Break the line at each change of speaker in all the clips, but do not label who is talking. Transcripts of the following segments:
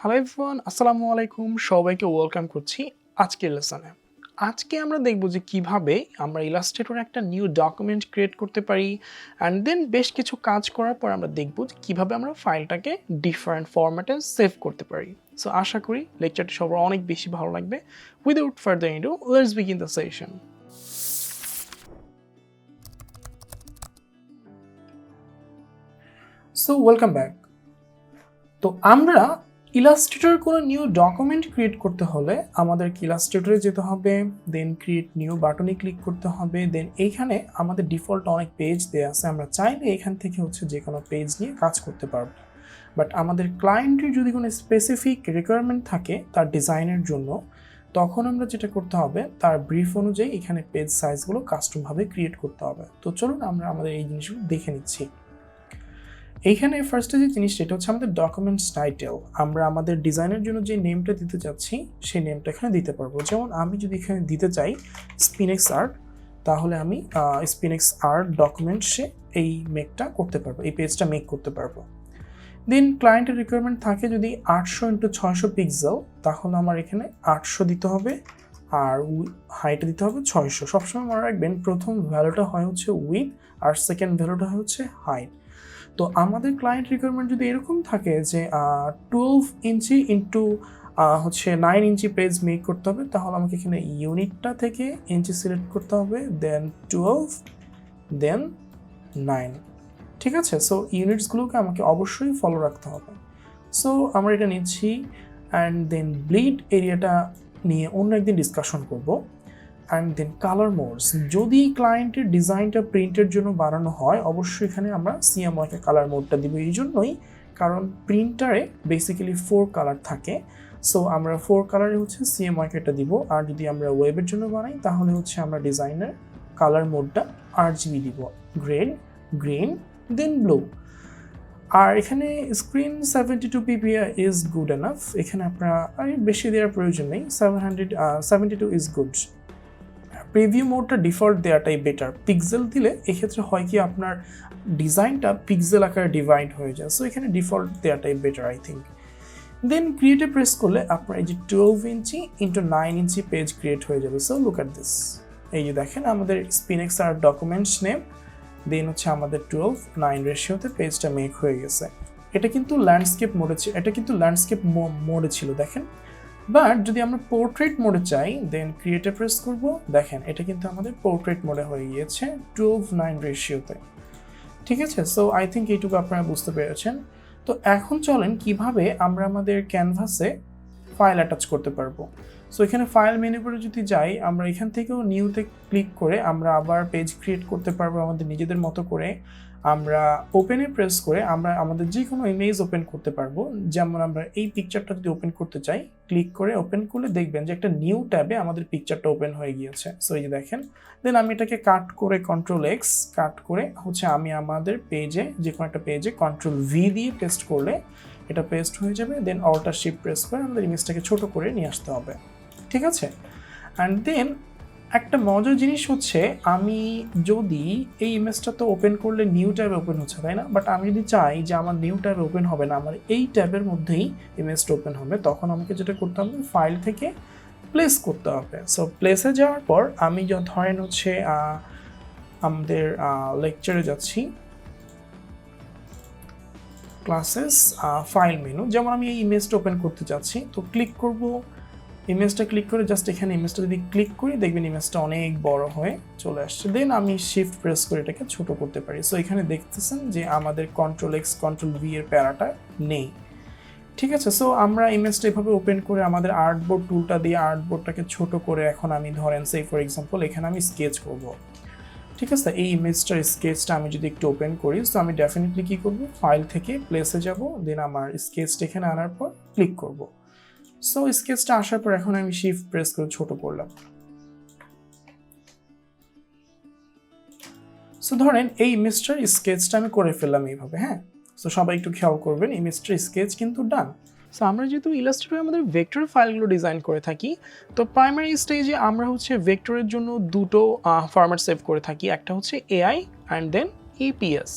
Hello everyone, আসসালামু আলাইকুম। সবাইকে ওয়েলকাম করছি আজকের লেসনে। আজকে আমরা দেখব যে কীভাবে আমরা ইলাস্ট্রেটর একটা নিউ ডকুমেন্ট ক্রিয়েট করতে পারি অ্যান্ড দেন বেশ কিছু কাজ করার পর আমরা দেখব কীভাবে আমরা ফাইলটাকে ডিফারেন্ট ফরম্যাটে সেভ করতে পারি। সো আশা করি লেকচারটি সবার অনেক বেশি ভালো লাগবে। Without further ado let's begin the session so welcome back তো আমরা ইলাস্ট্রেটর কোনো নিউ ডকুমেন্ট ক্রিয়েট করতে হলে আমাদেরকে ইলাস্ট্রেটরে যেতে হবে দেন ক্রিয়েট নিউ বাটনে ক্লিক করতে হবে দেন এইখানে আমাদের ডিফল্ট অনেক পেজ দেওয়া আছে। আমরা চাইলে এখান থেকে হচ্ছে যে কোনো পেজ নিয়ে কাজ করতে পারব। বাট আমাদের ক্লায়েন্টের যদি কোনো স্পেসিফিক রিকোয়ারমেন্ট থাকে তার ডিজাইনের জন্য, তখন আমরা যেটা করতে হবে, তার ব্রিফ অনুযায়ী এখানে পেজ সাইজগুলো কাস্টমভাবে ক্রিয়েট করতে হবে। তো চলুন আমরা আমাদের এই জিনিসগুলো দেখে নিচ্ছি। এইখানে ফার্স্টে যে জিনিসটা, এটা হচ্ছে আমাদের ডকুমেন্টস টাইটেল আমরা আমাদের ডিজাইনের জন্য যে নেমটা দিতে চাচ্ছি সেই নেমটা এখানে দিতে পারব। যেমন আমি যদি এখানে দিতে চাই স্পিনেক্স আর্ট তাহলে আমি স্পিনেক্স আর্ট ডকুমেন্টসে এই মেকটা করতে পারব, এই পেজটা মেক করতে পারব। দেন ক্লায়েন্টের রিকোয়ারমেন্ট থাকে যদি আটশো ইন্টু ছয়শো পিক্সেল তাহলে আমার এখানে আটশো দিতে হবে আর হাইটে দিতে হবে ছয়শো। সবসময় মনে রাখবেন, প্রথম ভ্যালুটা হয় হচ্ছে উইথ আর সেকেন্ড ভ্যালুটা হয় হচ্ছে হাইট তো আমাদের ক্লায়েন্ট রিকোয়ারমেন্ট যদি এরকম থাকে যে টুয়েলভ ইঞ্চি ইন্টু হচ্ছে নাইন ইঞ্চি পেজ মেক করতে হবে, তাহলে আমাকে এখানে ইউনিটটা থেকে ইঞ্চি সিলেক্ট করতে হবে দেন টুয়েলভ দেন নাইন ঠিক আছে? সো ইউনিটসগুলোকে আমাকে অবশ্যই ফলো রাখতে হবে। সো আমরা এটা নিচ্ছি অ্যান্ড দেন ব্লিড এরিয়াটা নিয়ে অন্য একদিন ডিসকাশন করব। অ্যান্ড দেন কালার মোডস যদি ক্লায়েন্টের ডিজাইনটা প্রিন্টের জন্য বানানো হয়, অবশ্যই এখানে আমরা সিএমওয়াইকে কালার মোডটা দিব। এই জন্যই কারণ প্রিন্টারে বেসিক্যালি ফোর কালার থাকে। সো আমরা ফোর কালারে হচ্ছে সিএমওয়াইকেটা দিব। আর যদি আমরা ওয়েবের জন্য বানাই, তাহলে হচ্ছে আমরা ডিজাইনের কালার মোডটা আর জিবি দিব। গ্রেন গ্রিন দেন ব্লু আর এখানে screen seventy two PPI is good enough এখানে আপনার বেশি দেওয়ার প্রয়োজন নেই। Seven hundred seventy two is good preview মোডটা default দেওয়াটাই বেটার পিক্সেল দিলে এক্ষেত্রে হয় কি আপনার ডিজাইনটা পিক্সেল আকারে ডিভাইড হয়ে যায়। সো এখানে ডিফল্ট দেওয়াটাই বেটার আই থিঙ্ক দেন ক্রিয়েটে প্রেস করলে আপনার এই যে twelve inch into nine inch page create হয়ে যাবে। সো লুক অ্যাট দিস এই যে দেখেন, আমাদের স্পিনেক্স আর ডকুমেন্টস নেম দেন হচ্ছে আমাদের টুয়েলভ নাইন রেশিওতে পেজটা মেক হয়ে গেছে। এটা কিন্তু ল্যান্ডস্কেপ মোডে এটা কিন্তু ল্যান্ডস্কেপ মোডে ছিল, দেখেন। বাট যদি আমরা পোর্ট্রেট মোডে চাই দেন ক্রিয়েটে প্রেস করব। দেখেন, এটা কিন্তু আমাদের পোর্ট্রেট মোডে হয়ে গিয়েছে টুয়েলভ নাইন রেশিওতে ঠিক আছে? সো আই থিঙ্ক এইটুকু আপনারা বুঝতে পেরেছেন। তো এখন চলেন কীভাবে আমরা আমাদের ক্যানভাসে ফাইল অ্যাটাচ করতে পারব। সো এখানে ফাইল মেনু করে যদি যাই, আমরা এখান থেকেও নিউতে ক্লিক করে আমরা আবার পেজ ক্রিয়েট করতে পারব আমাদের নিজেদের মতো করে। আমরা ওপেনে প্রেস করে আমরা আমাদের যে কোনো ইমেজ ওপেন করতে পারব। যেমন আমরা এই পিকচারটা যদি ওপেন করতে চাই ক্লিক করে ওপেন করলে দেখবেন যে একটা নিউ ট্যাবে আমাদের পিকচারটা ওপেন হয়ে গিয়েছে। সো এই যে দেখেন দেন আমি এটাকে কাট করে কন্ট্রোল এক্স কাট করে হচ্ছে আমি আমাদের পেজে যে কোনো একটা পেজে কন্ট্রোল ভি দিয়ে পেস্ট করলে এটা পেস্ট হয়ে যাবে। দেন অল্টার শিপ প্রেস করে আমাদের ইমেজটাকে ছোট করে নিয়ে আসতে হবে। ঠিক আছে? অ্যান্ড দেন একটা মজার জিনিস হচ্ছে, আমি যদি এই ইমেজটা তো ওপেন করলে নিউ ট্যাবে ওপেন হচ্ছে, তাই না? বাট আমি যদি চাই যে আমার নিউ ট্যাবে ওপেন হবে না, আমার এই ট্যাবের মধ্যেই ইমেজটা ওপেন হবে, তখন আমাকে যেটা করতে হবে ফাইল থেকে প্লেস করতে হবে। সো প্লেসে যাওয়ার পর আমি ধরেন হচ্ছে আমাদের লেকচারে যাচ্ছি। ক্লাসেস ফাইল মেনু যেমন আমি এই ইমেজটা ওপেন করতে চাচ্ছি তো ক্লিক করব ইমেজটা ক্লিক করে জাস্ট এখানে ইমেজটা যদি ক্লিক করি, দেখবেন ইমেজটা অনেক বড় হয়ে চলে আসছে। দেন আমি শিফট প্রেস করে এটাকে ছোট করতে পারি। সো এখানে দেখতেছেন যে আমাদের কন্ট্রোল এক্স কন্ট্রোল ভি এর প্যারাটা নেই। ঠিক আছে? সো আমরা ইমেজটা এভাবে ওপেন করে আমাদের আর্টবোর্ড টুলটা দিয়ে আর্টবোর্ডটাকে ছোট করে এখন আমি ধরেন সেই ফর এক্সাম্পল এখানে আমি স্কেচ করব। ঠিক আছে? এই ইমেজটার স্কেচটা আমি যদি একটু ওপেন করি সো আমি ডেফিনেটলি কী করব? ফাইল থেকে প্লেসে যাব দেন আমার স্কেচটা এখানে আনার পর ক্লিক করব। সো স্কেচটা আসার পর এখন আমি শিফট প্রেস করে ছোট করলাম। সো ধরেন এই ইমেজটার স্কেচটা আমি করে ফেললাম এইভাবে হ্যাঁ? সো সবাই একটু খেয়াল করবেন ইমেজটার স্কেচ কিন্তু ডান সো আমরা যেহেতু ইলাস্ট্রেটরে আমাদের ভেক্টর ফাইলগুলো ডিজাইন করে থাকি, তো প্রাইমারি স্টেজে আমরা হচ্ছে ভেক্টরের জন্য দুটো ফরম্যাট সেভ করে থাকি। একটা হচ্ছে এআই অ্যান্ড দেন ইপিএস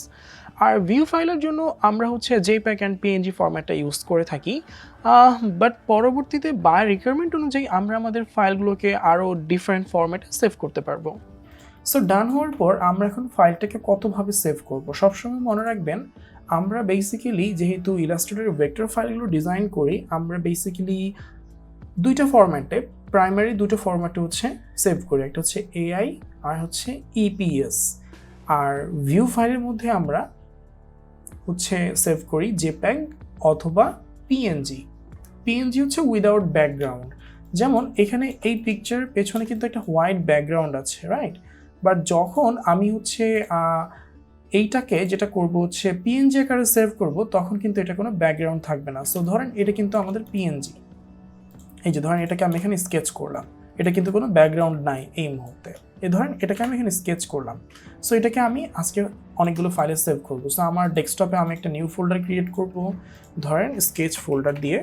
আর ভিউ ফাইলের জন্য আমরা হচ্ছে জেপ্যাক অ্যান্ড পিএনজি ফরম্যাটটা ইউজ করে থাকি। বাট পরবর্তীতে বাই রিকোয়ারমেন্ট অনুযায়ী আমরা আমাদের ফাইলগুলোকে আরও ডিফারেন্ট ফরম্যাটে সেভ করতে পারব। সো ডান হওয়ার পর আমরা এখন ফাইলটাকে কতভাবে সেভ করব? সবসময় মনে রাখবেন, আমরা বেসিক্যালি যেহেতু ইলাস্ট্রেটরের ভেক্টর ফাইলগুলো ডিজাইন করি, আমরা বেসিক্যালি দুইটা ফরম্যাটে প্রাইমারি দুটো ফরম্যাটে হচ্ছে সেভ করি। একটা হচ্ছে এআই আর হচ্ছে ইপিএস আর ভিউ ফাইলের মধ্যে আমরা হচ্ছে সেভ করি জেপ্যাগ অথবা পিএনজি পিএনজি হচ্ছে উইদাউট ব্যাকগ্রাউন্ড যেমন এখানে এই পিকচার পেছনে কিন্তু একটা হোয়াইট ব্যাকগ্রাউন্ড আছে রাইট বাট যখন আমি হচ্ছে এইটাকে যেটা করব হচ্ছে পিএনজি আকারে সেভ করব, তখন কিন্তু এটা কোনো ব্যাকগ্রাউন্ড থাকবে না। সো ধরেন এটা কিন্তু আমাদের পিএনজি এই যে ধরেন এটাকে আমি এখানে স্কেচ করলাম। এটা কিন্তু কোনো ব্যাকগ্রাউন্ড নাই এই মুহূর্তে। এই ধরেন এটাকে আমি এখানে স্কেচ করলাম। সো এটাকে আমি আজকে অনেকগুলো ফাইলে সেভ করব। সো আমার ডেস্কটপে আমি একটা নিউ ফোল্ডার ক্রিয়েট করব। ধরেন স্কেচ ফোল্ডার দিয়ে।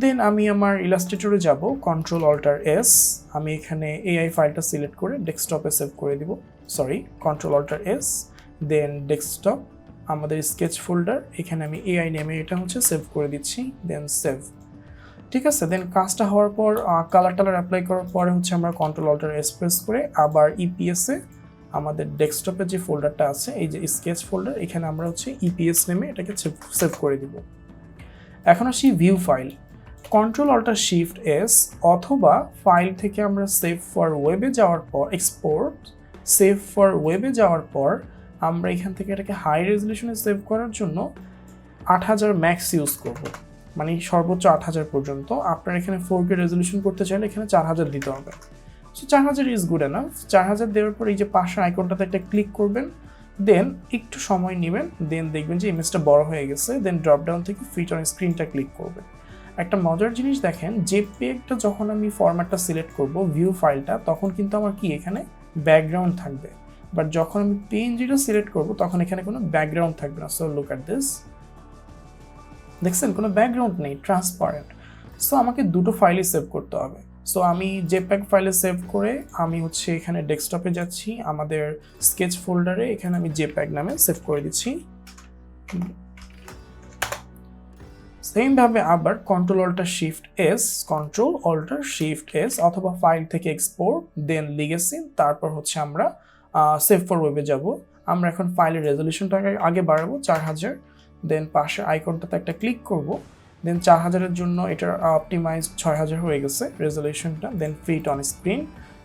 দেন আমি আমার ইলাস্ট্রেটরে যাব কন্ট্রোল অল্টার এস আমি এখানে এআই ফাইলটা সিলেক্ট করে ডেস্কটপে সেভ করে দিব। Sorry control alt S then desktop আমাদের স্কেচ ফোল্ডার এখানে আমি এআই নেমে এটা হচ্ছে সেভ করে দিচ্ছি। দেন সেভ ঠিক আছে দেন কাজটা হওয়ার পর কালার টালার অ্যাপ্লাই করার পরে হচ্ছে আমরা কন্ট্রোল অল্টার এক্সপ্রেস করে আবার ইপিএসে আমাদের ডেস্কটপে যে ফোল্ডারটা আছে, এই যে স্কেচ ফোল্ডার এখানে আমরা হচ্ছে ইপিএস নেমে এটাকে সেভ করে দিব। এখন আসি view file control alt shift S অথবা ফাইল থেকে আমরা সেভ ফর ওয়েবে যাওয়ার পর এক্সপোর্ট সেভ ফর ওয়েবে যাওয়ার পর, আমরা এখান থেকে এটাকে হাই রেজলিউশনে সেভ করার জন্য আট হাজার ম্যাক্স ইউজ করব। মানে সর্বোচ্চ আট হাজার পর্যন্ত। আপনার এখানে ফোর কে রেজলিউশন করতে চাইলে এখানে চার হাজার দিতে হবে। সো চার হাজার ইজ গুড এনাফ চার হাজার দেওয়ার পর এই যে পাশের আইকনটাতে একটা ক্লিক করবেন দেন একটু সময় নেবেন দেন দেখবেন যে ইমেজটা বড় হয়ে গেছে দেন ড্রপডাউন থেকে ফিট অন স্ক্রিনটা ক্লিক করবেন। একটা মজার জিনিস দেখেন যে পেগটা যখন আমি ফরম্যাটটা সিলেক্ট করব ভিউ ফাইলটা তখন কিন্তু আমার কি এখানে ব্যাকগ্রাউন্ড থাকবে। বাট যখন আমি পিএনজিটা সিলেক্ট করব, তখন এখানে কোনো ব্যাকগ্রাউন্ড থাকবে না। সো লুক অ্যাট দিস দেখছেন, কোনো ব্যাকগ্রাউন্ড নেই ট্রান্সপারেন্ট সো আমাকে দুটো ফাইলই সেভ করতে হবে। সো আমি জেপ্যাক ফাইলে সেভ করে আমি হচ্ছে এখানে ডেস্কটপে যাচ্ছি, আমাদের স্কেচ ফোল্ডারে এখানে আমি জেপ্যাক নামে সেভ করে দিচ্ছি। সেমভাবে আবার control alt shift S control alt shift S অথবা ফাইল থেকে এক্সপোর্ট দেন লিগেসি তারপর হচ্ছে আমরা সেভ ফর ওয়েবে যাব। আমরা এখন ফাইলের রেজলিউশনটাকে আগে বাড়াবো, চার হাজার। দেন পাশে আইকনটাতে একটা ক্লিক করব। দেন চার হাজারের জন্য এটার অপটিমাইজ ছয় হাজার হয়ে গেছে রেজলিউশনটা দেন ফিট অন স্ক্রিন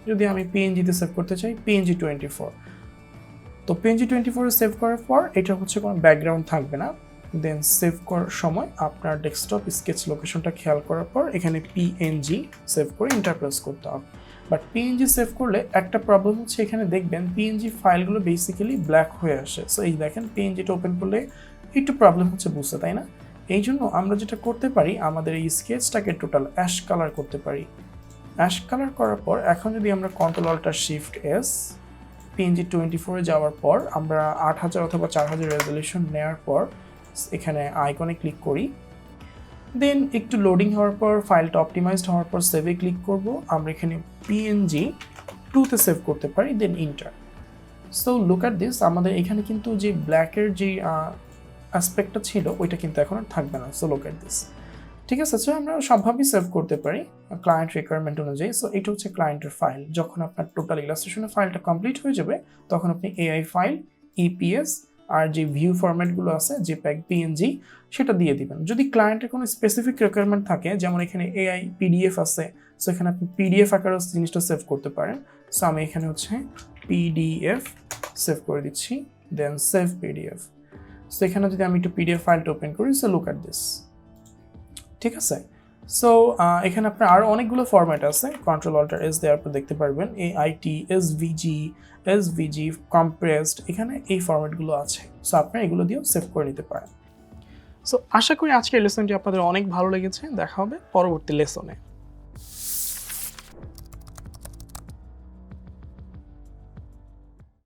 যদি আমি পিএনজিতে সেভ করতে চাই পিএনজি টোয়েন্টি ফোর তো পিএনজি টোয়েন্টি ফোরে সেভ করার পর এটা হচ্ছে কোনো ব্যাকগ্রাউন্ড থাকবে না। দেন সেভ করার সময় আপনার ডেস্কটপ স্কেচ লোকেশনটা খেয়াল করার পর এখানে পিএনজি সেভ করে ইন্টারপ্রেস করতে হবে। বাট পিএনজি সেভ করলে একটা প্রবলেম হচ্ছে এখানে দেখবেন পিএনজি ফাইলগুলো বেসিক্যালি ব্ল্যাক হয়ে আসে। সো এই দেখেন পিএনজিটা ওপেন করলে একটু প্রবলেম হচ্ছে বুঝতে, তাই না? এই জন্য আমরা যেটা করতে পারি, আমাদের এই স্কেচটাকে টোটাল অ্যাশ কালার করতে পারি। অ্যাশ কালার করার পর, এখন যদি আমরা control alt shift S PNG twenty ফোরে যাওয়ার পর, আমরা আট হাজার অথবা চার হাজার রেজলিউশন নেওয়ার পর, এখানে আইকনে ক্লিক করি। দেন একটু লোডিং হওয়ার পর ফাইলটা অপটিমাইজড হওয়ার পর সেভে ক্লিক করব। আমরা এখানে পিএনজি টুতে সেভ করতে পারি then enter so look at this আমাদের এখানে কিন্তু যে ব্ল্যাকের যে অ্যাসপেক্টটা ছিল, ওইটা কিন্তু এখন আর থাকবে না সো লুক দিস ঠিক আছে সো আমরা সবভাবেই সেভ করতে পারি ক্লায়েন্ট রিকোয়ারমেন্ট অনুযায়ী সো এটা হচ্ছে ক্লায়েন্টের ফাইল যখন আপনার টোটাল ইলাস্ট্রেশনের ফাইলটা কমপ্লিট হয়ে যাবে, তখন আপনি এআই ফাইল ইপিএস আর যে ভিউ ফরম্যাটগুলো আছে, যে প্যাক পিএনজি সেটা দিয়ে দিবেন। যদি ক্লায়েন্টের কোনো স্পেসিফিক রিকোয়ারমেন্ট থাকে, যেমন এখানে এআই পিডিএফ আছে সো এখানে আপনি পিডিএফ আকারে জিনিসটা সেভ করতে পারেন। সো আমি এখানে হচ্ছে পিডিএফ সেভ করে দিচ্ছি দেন সেভ পিডিএফ সো এখানে যদি আমি একটু পিডিএফ ফাইলটা ওপেন করি সো লুক অ্যাট দিস ঠিক আছে? সো এখানে আপনার আরও অনেকগুলো ফরম্যাট আছে। কন্ট্রোল অল্টার এস দেওয়ার পর দেখতে পারবেন। এ আইটি এস ভিজি এস ভিজি কম্প্রেসড এখানে এই ফরম্যাটগুলো আছে। সো আপনারা এগুলো দিয়েও সেভ করে নিতে পারেন। সো আশা করি আজকের লেসনটি আপনাদের অনেক ভালো লেগেছে। দেখা হবে পরবর্তী লেসনে